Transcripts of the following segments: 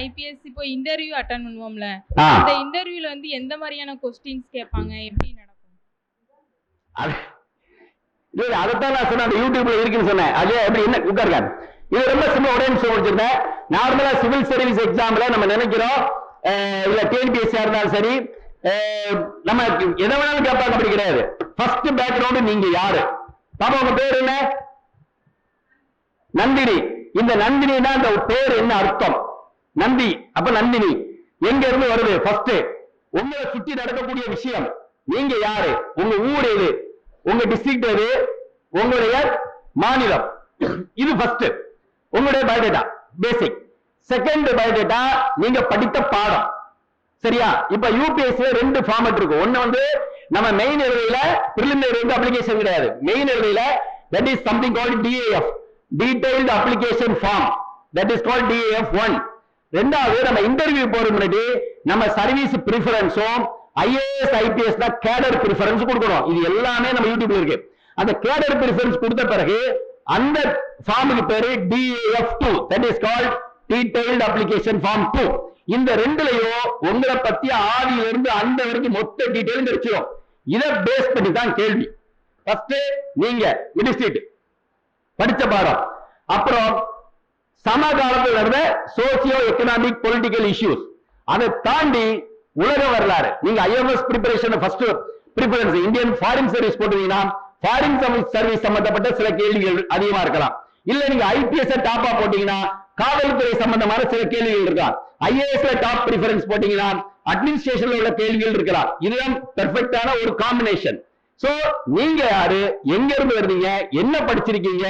IPS இப்போ interview attend பண்ணுவோம்ல. அந்த இன்டர்வியூல வந்து எந்த மாதிரியான கொஸ்டின்ஸ் கேட்பாங்க? எப்படி நடக்கும்? அது இல்ல அதைத்தான் நான் சொன்னேன் அந்த யூடியூப்ல இருக்குன்னு சொன்னேன். அது எப்படி என்ன உட்காருங்க. இது ரொம்ப சிம்பிள் ஒரே நிமிஷம் முடிச்சிருந்தேன் நார்மலா சிவில் சர்வீஸ் எக்ஸாம்ல நம்ம நினைக்கிறோம். இல்ல டிஎன்பிஎஸ்சியா இருந்தாலும் சரி நம்ம எதை வேணாலும் கேட்பாங்க அப்படி கிடையாது. ஃபர்ஸ்ட் பேக்ரவுண்ட் நீங்க யாரு? பாப்பா உங்க பேர் என்ன? நந்தினி. இந்த நந்தினினா அந்த பேர் என்ன அர்த்தம்? நந்தி அப்ப நந்தினி எங்க இருந்து வருது? ஃபர்ஸ்ட் உங்களை சுற்றி நடக்கக்கூடிய விஷயம். நீங்க யாரு? உங்க ஊர் எது? உங்க டிஸ்ட்ரிக்ட் எது? உங்களுடைய மாநிலம். இது ஃபர்ஸ்ட் உங்களுடைய பயோடேட்டா பேசிக் செகண்ட் பயோடேட்டா நீங்க படித்த பாடம். சரியா? இப்ப யூபிஎஸ்சி ரெண்டு ஃபார்மட் இருக்கும் ஒண்ணு வந்து நம்ம மெயின் எழுதியில பிரிலிமினரி வந்து அப்ளிகேஷன் கிடையாது. Main எழுதியில that is something called DAF detailed application form that is called DAF one ரெண்டாவது நம்ம இன்டர்வியூ போற முன்னாடி நம்ம சர்வீஸ் ப்ரிஃபரன்ஸும் ஐஏஎஸ் ஐபிஎஸ் தான் கேடர் ப்ரிஃபரன்ஸ் கொடுக்கணும். இது எல்லாமே நம்ம யூடியூப்ல இருக்கு. அந்த கேடர் ப்ரிஃபரன்ஸ் கொடுத்த பிறகு அந்த ஃபார்முக்கு பேரு DF two that is called detailed application form two இந்த ரெண்டுலயும் உங்களை பத்தி ஆதியில இருந்து அந்த வரைக்கும் மொத்த டீடைலும் கிடைச்சிடும் இதை பேஸ் பண்ணி தான் கேள்வி. ஃபர்ஸ்ட் நீங்க மினிஸ்ட்ரேட் படிச்ச பாடம். அப்புறம் சமகாலத்தில் நடந்த சோசியோ எக்கனாமிக் பொலிட்டிக்கல் இஷ்யூஸ் அதை தாண்டி உலக வரலாறு. நீங்க IMS preparation first preference Indian foreign service போட்டீங்கன்னா ஃபாரின் சர்வீஸ் சம்பந்தப்பட்ட சில கேள்விகள் அதிகமா இருக்கலாம். இல்ல நீங்க ஐபிஎஸ் டாப்பா போட்டீங்கன்னா காவல்துறை சம்பந்தமான சில கேள்விகள் இருக்கலாம். ஐஏஎஸ்ல டாப் ப்ரிஃபரன்ஸ் போட்டீங்கன்னா அட்மினிஸ்ட்ரேஷன்ல உள்ள கேள்விகள் இருக்கலாம். இதுதான் பெர்ஃபெக்டான ஒரு காம்பினேஷன் சோ நீங்க யாரு? எங்க இருந்து வர்றீங்க? என்ன படிச்சிருக்கீங்க?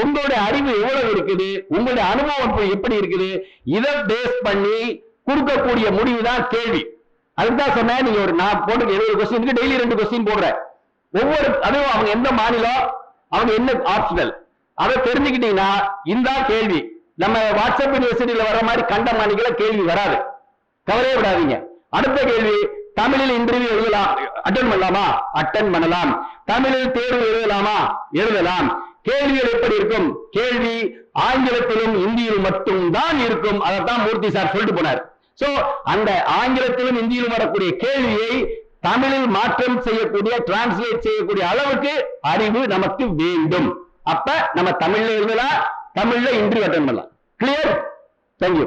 உங்களுடைய அறிவு எவ்வளவு இருக்குது? உங்களுடைய அனுபவம் எப்படி இருக்குது? இதை பேஸ் பண்ணி கொடுக்கக்கூடிய முடிவு தான் கேள்வி. அதுதான் சொன்னேன் நீங்க ஒரு நான் போட்டு எழுபது கொஸ்டின் டெய்லி ரெண்டு கொஸ்டின் போடுறேன். ஒவ்வொரு அதுவும் அவங்க எந்த மாநிலம் அவங்க என்ன ஆப்ஷனல் அதை தெரிஞ்சுக்கிட்டீங்கன்னா இந்த கேள்வி. நம்ம வாட்ஸ்அப் யூனிவர்சிட்டியில வர மாதிரி கண்ட மாநில கேள்வி வராது. கவலையே விடாதீங்க அடுத்த கேள்வி தமிழில் இன்டர்வியூ எழுதலாம் அட்டன் பண்ணலாமா? அட்டன் பண்ணலாம். தமிழில் தேர்வு எழுதலாமா? எழுதலாம். கேள்விகள் எப்படி இருக்கும்? கேள்வி ஆங்கிலத்திலும் இந்தியிலும் மட்டும் தான் இருக்கும். அதைத்தான் மூர்த்தி சார் சொல்லிட்டு போனார். சோ அந்த ஆங்கிலத்திலும் இந்தியிலும் வரக்கூடிய கேள்வியை தமிழில் மாற்றம் செய்யக்கூடிய டிரான்ஸ்லேட் செய்யக்கூடிய அளவுக்கு அறிவு நமக்கு வேண்டும். அப்ப நம்ம தமிழ்ல எழுதலாம் தமிழ்ல இன்டர்வியூ அட்டன் பண்ணலாம். Clear thank you